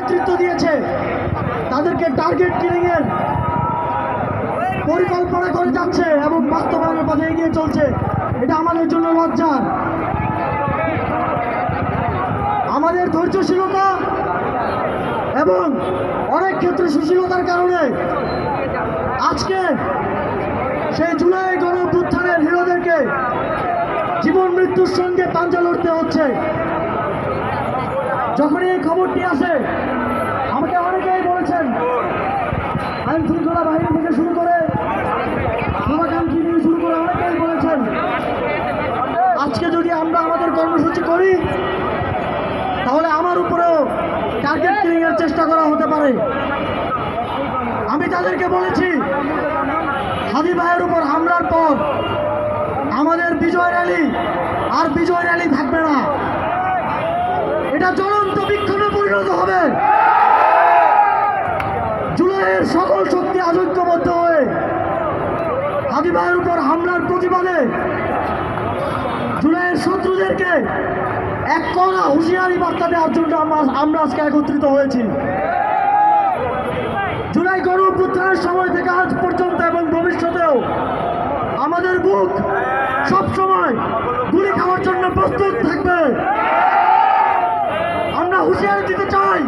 নেতৃত্ব দিয়েছে। তাদেরকে টার্গেট কিলিং এর পরিকল্পনা করে যাচ্ছে এবং বাস্তবায়নের পথে এগিয়ে চলছে। এটা আমাদের জন্য লজ্জার। আমাদের ধৈর্যশীলতা এবং অনেক ক্ষেত্রে সুশীলতার কারণে আজকে সেই জুলাই গণ হিরোদেরকে জীবন মৃত্যুর সঙ্গে পাঞ্জা লড়তে হচ্ছে। যখন এই খবরটি আসে, আমাকে অনেকেই বলেছেন, আইন শৃঙ্খলা বাহিনী থেকে শুরু করে শুভাকাঙ্ক্ষী থেকে শুরু করে অনেকেই বলেছেন, আজকে যদি আমরা আমাদের কর্মসূচি করি, তাহলে আমার উপরেও টার্গেট কিলিং এর চেষ্টা করা হতে পারে। আমি তাদেরকে বলেছি, হাদি ভাইয়ের উপর হামলার পর আমাদের বিজয় র্যালি আর বিজয় র্যালি থাকবে না। এটা জ্বলন্ত বিক্ষোভে পরিণত হবে। জুলাইয়ের সকল শক্তি আজৈক্যবদ্ধ হয়ে হাদি ভাইয়ের উপর হামলার প্রতিবাদে জুলাইয়ের শত্রুদেরকে এক কড়া হুঁশিয়ারি বার্তা দেওয়ার জন্য আমরা আজকে একত্রিত হয়েছি। জুলাই গণ সময় থেকে আজ পর্যন্ত এবং ভবিষ্যতেও আমাদের বুক সবসময় গুলি খাওয়ার জন্য প্রস্তুত থাকবে আমরা হুঁশিয়ারি দিতে চাই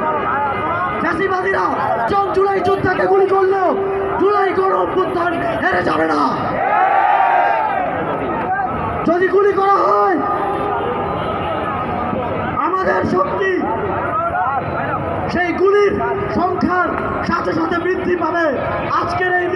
ফ্যাসিবাদীরা জন জুলাই যোদ্ধাকে গুলি করল জুলাই গণ অভ্যুত্থান হেরে যাবে না। যদি গুলি করা হয়, আমাদের শক্তি সেই গুলির সংখ্যার সাথে সাথে বৃদ্ধি পাবে। আজকের এই